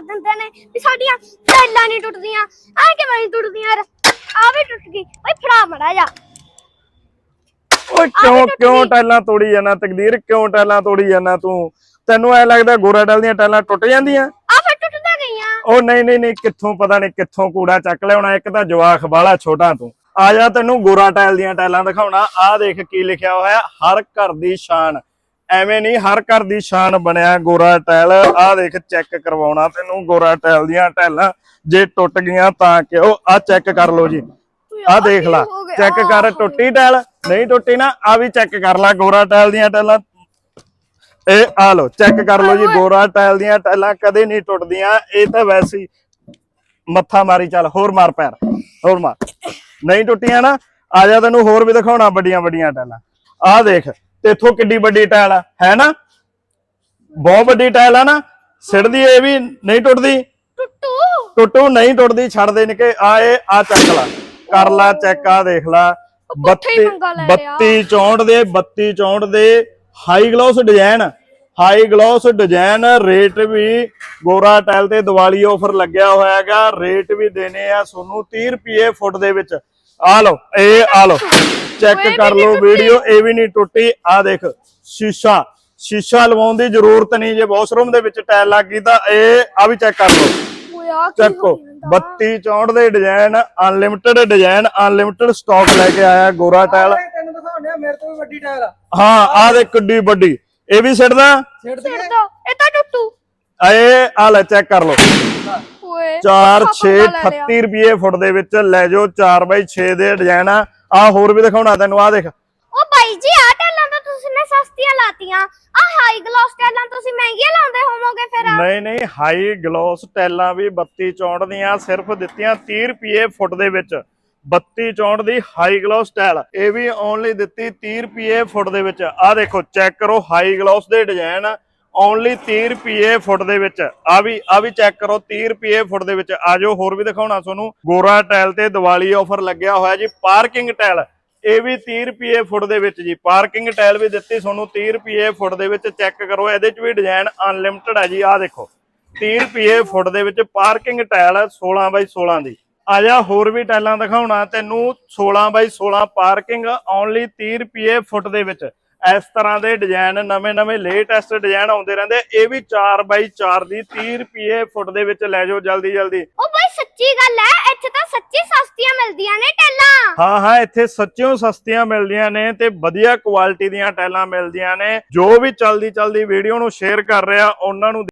ਕਰ ਦਿੰਦੇ ਨੇ ਵੀ ਸਾਡੀਆਂ ਟੈਲਾਂ ਨਹੀਂ ਟੁੱਟਦੀਆਂ। ਐ ਕਿਵੇਂ ਨਹੀਂ ਟੁੱਟਦੀਆਂ ਯਾਰ? ਆ ਵੀ ਟੁੱਟ ਗਈ। ਓਏ ਫੜਾ ਮੜਾ ਜਾ। ਓਏ ਕਿਉਂ ਕਿਉਂ ਟੈਲਾਂ ਤੋੜੀ ਜਾਂਦਾ? ਤਕਦੀਰ ਕਿਉਂ ਟੈਲਾਂ ਤੋੜੀ ਜਾਂਦਾ ਤੂੰ? ਤੈਨੂੰ ਐ ਲੱਗਦਾ ਗੋਰਾ ਟੈਲ ਦੀਆਂ ਟੈਲਾਂ ਟੁੱਟ ਜਾਂਦੀਆਂ? ਆ ਫਿਰ ਟੁੱਟਦਾ ਗਈਆਂ। ਉਹ ਨਹੀਂ ਨਹੀਂ ਨਹੀਂ ਕਿੱਥੋਂ ਪਤਾ ਨਹੀਂ ਕਿੱਥੋਂ ਕੂੜਾ ਚੱਕ ਲਿਆਉਣਾ? ਇੱਕ ਤਾਂ ਜਵਾਖ ਬਾਲਾ ਛੋਟਾ ਤੂੰ। ਆ ਜਾ ਤੈਨੂੰ ਗੋਰਾ ਟੈਲ ਦੀਆਂ ਟੈਲਾਂ ਦਿਖਾਉਣਾ। ਆਹ ਦੇਖ ਕੀ ਲਿਖਿਆ ਹੋਇਆ ਹਰ ਘਰ ਦੀ ਸ਼ਾਨ। ਐਵੇਂ ਨਹੀਂ ਹਰ ਘਰ ਦੀ ਸ਼ਾਨ ਬਣਿਆ ਗੋਰਾ ਟੈਲ ਆਹ ਦੇਖ ਚੈੱਕ ਕਰਵਾਉਣਾ ਤੈਨੂੰ ਗੋਰਾ ਟੈਲ ਦੀਆਂ ਟੈਲਾਂ ਜੇ ਟੁੱਟ ਗਈਆਂ ਤਾਂ ਕਿਉਂ? ਆ ਚੈੱਕ ਕਰ ਲਓ ਜੀ। ਆ ਦੇਖ ਲਾ? ਚੈੱਕ ਕਰ ਟੁੱਟੀ ਟੈਲ ਨਹੀਂ ਟੁੱਟੀ ਨਾ ਆ ਵੀ ਚੈੱਕ ਕਰ ਲੈ ਗੋਰਾ ਟੈਲ ਦੀਆਂ ਟੈਲਾਂ ਇਹ ਆ ਲੋ ਚੈੱਕ ਕਰ ਲਓ ਜੀ ਗੋਰਾ ਟਾਇਲ ਦੀਆਂ ਟਾਇਲਾਂ ਕਦੇ ਨਹੀਂ ਟੁੱਟਦੀਆਂ। ਇਹ ਤਾਂ ਵੈਸੇ ਹੀ ਮੱਥਾ ਮਾਰੀ ਚੱਲ ਹੋਰ ਮਾਰ ਪੈਰ ਹੋਰ ਮਾਰ। ਨਹੀਂ ਟੁੱਟੀਆਂ ਨਾ ਆ ਜਾ ਤੈਨੂੰ ਹੋਰ ਵੀ ਦਿਖਾਉਣਾ ਵੱਡੀਆਂ ਵੱਡੀਆਂ ਟਾਇਲਾਂ। ਆਹ ਦੇਖ ਤੇਥੋਂ ਕਿੱਡੀ ਵੱਡੀ ਟਾਇਲ ਆ ਹੈ ਨਾ? ਬਹੁਤ ਵੱਡੀ ਟਾਇਲ ਆ ਨਾ ਸਿੜਦੀ ਇਹ ਵੀ ਨਹੀਂ ਟੁੱਟਦੀ। ਟੁੱਟੂ। ਟੁੱਟੂ ਨਹੀਂ ਟੁੱਟਦੀ ਛੱਡ ਦੇ ਨਿਕੇ ਆ ਇਹ ਆ ਚੱਕ ਲਾ। ਕਰ ਲਾ ਚੈੱਕ ਆ ਦੇਖ ਲਾ। ਪੁੱਠਾ ਹੀ 32 ਪੰਗਾ ਲੈ ਲਿਆ। 32 64 ਦੇ 32 64 ਦੇ high gloss design high gloss design rate ਵੀ ਗੋਰਾ ਟਾਇਲ ਤੇ ਦੀਵਾਲੀ ਆਫਰ ਲੱਗਿਆ ਹੋਇਆ ਹੈਗਾ। ਰੇਟ ਵੀ ਦੇਣੇ ਆ ਤੁਹਾਨੂੰ 30 ਰੁਪਏ ਫੁੱਟ ਦੇ ਵਿੱਚ। ਆ ਲਓ ਇਹ ਆ ਲਓ। ਚੈੱਕ ਕਰ ਲਓ। ਵੀਡੀਓ ਇਹ ਵੀ ਨਹੀਂ ਟੁੱਟੀ। ਆ ਦੇਖ ਸ਼ੀਸ਼ਾ। ਸ਼ੀਸ਼ਾ ਲਵਾਉਣ ਦੀ ਜ਼ਰੂਰਤ ਨਹੀਂ ਜੇ ਵਾਸ਼ਰੂਮ ਦੇ ਵਿੱਚ ਟਾਇਲ ਲੱਗ ਗਈ ਤਾਂ ਇਹ ਆ ਵੀ ਚੈੱਕ ਕਰ ਲਓ। ਓਏ ਆ ਕੀ ਚੱਕੋ ਹੋ ਜਾਂਦਾ? 32 64 ਦੇ design unlimited design unlimited stock ਲੈ ਕੇ ਆਇਆ ਗੋਰਾ ਟਾਇਲ ਇਹ ਤੈਨੂੰ ਦਿਖਾਉਣੇ ਆ ਮੇਰੇ ਤੋਂ ਵੀ ਵੱਡੀ ਹਾਂ ਆ ਦੇ ਕਿੱਡੀ ਵੱਡੀ। ਇਹ ਵੀ ਸਿੱਟਦਾ ਛੇੜ ਸਿਰ ਦੇ ਦੋ। ਇਹ ਤਾਂ ਟੁੱਟੂ। ਏ ਆ ਲੈ ਚੈੱਕ ਕਰ ਲਓ। ਓਏ 4 ਪੁੱਠਾ 6 ਪੰਗਾ ਲੈ ਲਿਆ। 38 ਰੁਪਏ ਫੁੱਟ ਦੇ ਵਿੱਚ ਲੈ ਜਾਓ 4 ਬਾਈ 6 ਦੇ ਡਿਜ਼ਾਈਨ ਆ। ਆ ਹੋਰ ਵੀ ਦਿਖਾਉਣਾ ਤੈਨੂੰ ਆ ਦੇਖ। ਉਹ ਬਾਈ ਜੀ ਆ ਟੈਲਾਂ ਤਾਂ ਤੁਸੀਂ ਨੇ ਸਸਤੀਆਂ ਲਾਤੀਆਂ। ਆ ਹਾਈ ਗਲੋਸ ਟੈਲਾਂ ਤੁਸੀਂ ਮਹਿੰਗੀਆਂ ਲਾਉਂਦੇ ਹੋਵੋਗੇ ਫਿਰ ਨਹੀਂ ਨਹੀਂ ਹਾਈ ਗਲੋਸ ਟੈਲਾਂ ਵੀ 32 64 ਦੀਆਂ ਸਿਰਫ ਦਿੱਤੀਆਂ 30 ਰੁਪਏ ਫੁੱਟ ਦੇ ਵਿੱਚ। 32 64 ਦੀ ਹਾਈ ਗਲੋਸ ਟੈਲ ਇਹ ਵੀ ਓਨਲੀ ਦਿੱਤੀ 30 ਰੁਪਏ ਫੁੱਟ ਦੇ ਵਿੱਚ। ਆ ਦੇਖੋ ਚੈੱਕ ਕਰੋ ਹਾਈ ਗਲੋਸ ਦੇ ਡਿਜ਼ਾਈਨ ਓਨਲੀ 30 ਰੁਪਏ ਫੁੱਟ ਦੇ ਵਿੱਚ। ਆ ਵੀ ਆ ਵੀ ਚੈੱਕ ਕਰੋ 30 ਰੁਪਏ ਫੁੱਟ ਦੇ ਵਿੱਚ। ਆਜੋ ਹੋਰ ਵੀ ਦਿਖਾਉਣਾ ਤੁਹਾਨੂੰ। ਗੋਰਾ ਟੈਲ ਤੇ ਦੀਵਾਲੀ ਆਫਰ ਲੱਗਿਆ ਹੋਇਆ ਜੀ ਪਾਰਕਿੰਗ ਟੈਲ ਇਹ ਵੀ 30 ਰੁਪਏ ਫੁੱਟ ਦੇ ਵਿੱਚ ਜੀ। ਪਾਰਕਿੰਗ ਟਾਇਲ ਵੀ ਦਿੱਤੀ ਤੁਹਾਨੂੰ 30 ਰੁਪਏ ਫੁੱਟ ਦੇ ਵਿੱਚ। ਚੈੱਕ ਕਰੋ, ਇਹਦੇ ਚ ਵੀ ਡਿਜ਼ਾਈਨ ਅਨਲਿਮਿਟਡ ਹੈ ਜੀ। ਆਹ ਦੇਖੋ 30 ਰੁਪਏ ਫੁੱਟ ਦੇ ਵਿੱਚ ਪਾਰਕਿੰਗ ਟਾਇਲ 16 ਬਾਈ 16 ਦੀ। ਆ ਜਾ, ਹੋਰ ਵੀ ਟਾਇਲਾਂ ਦਿਖਾਉਣਾ ਤੈਨੂੰ। 16 ਬਾਈ 16 ਪਾਰਕਿੰਗ ਓਨਲੀ 30 ਰੁਪਏ ਫੁੱਟ ਦੇ ਵਿੱਚ। ਇਸ ਤਰ੍ਹਾਂ ਦੇ ਡਿਜ਼ਾਈਨ ਨਵੇਂ-ਨਵੇਂ ਲੇਟੈਸਟ ਡਿਜ਼ਾਈਨ ਆਉਂਦੇ ਰਹਿੰਦੇ। ਇਹ ਵੀ 4 ਬਾਈ 4 ਦੀ 30 ਰੁਪਏ ਫੁੱਟ ਦੇ ਵਿੱਚ ਲੈ ਜਾਓ ਜਲਦੀ ਜਲਦੀ। ਉਹ ਬਾਈ ਸੱਚੀ ਗੱਲ ਹੈ ਇੱਥੇ ਤਾਂ ਸੱਚੀ ਸਸਤੀਆਂ ਮਿਲਦੀਆਂ ਨੇ ਟੈਲਾਂ। ਹਾਂ ਹਾਂ ਇੱਥੇ ਸੱਚਿਓ ਸਸਤੀਆਂ ਮਿਲਦੀਆਂ ਨੇ ਤੇ ਵਧੀਆ ਕੁਆਲਿਟੀ ਦੀਆਂ ਟੈਲਾਂ ਮਿਲਦੀਆਂ ਨੇ। ਜੋ ਵੀ ਚਲਦੀ ਚਲਦੀ ਵੀਡੀਓ ਨੂੰ ਸ਼ੇਅਰ ਕਰ ਰਿਹਾ ਉਹਨਾਂ ਨੂੰ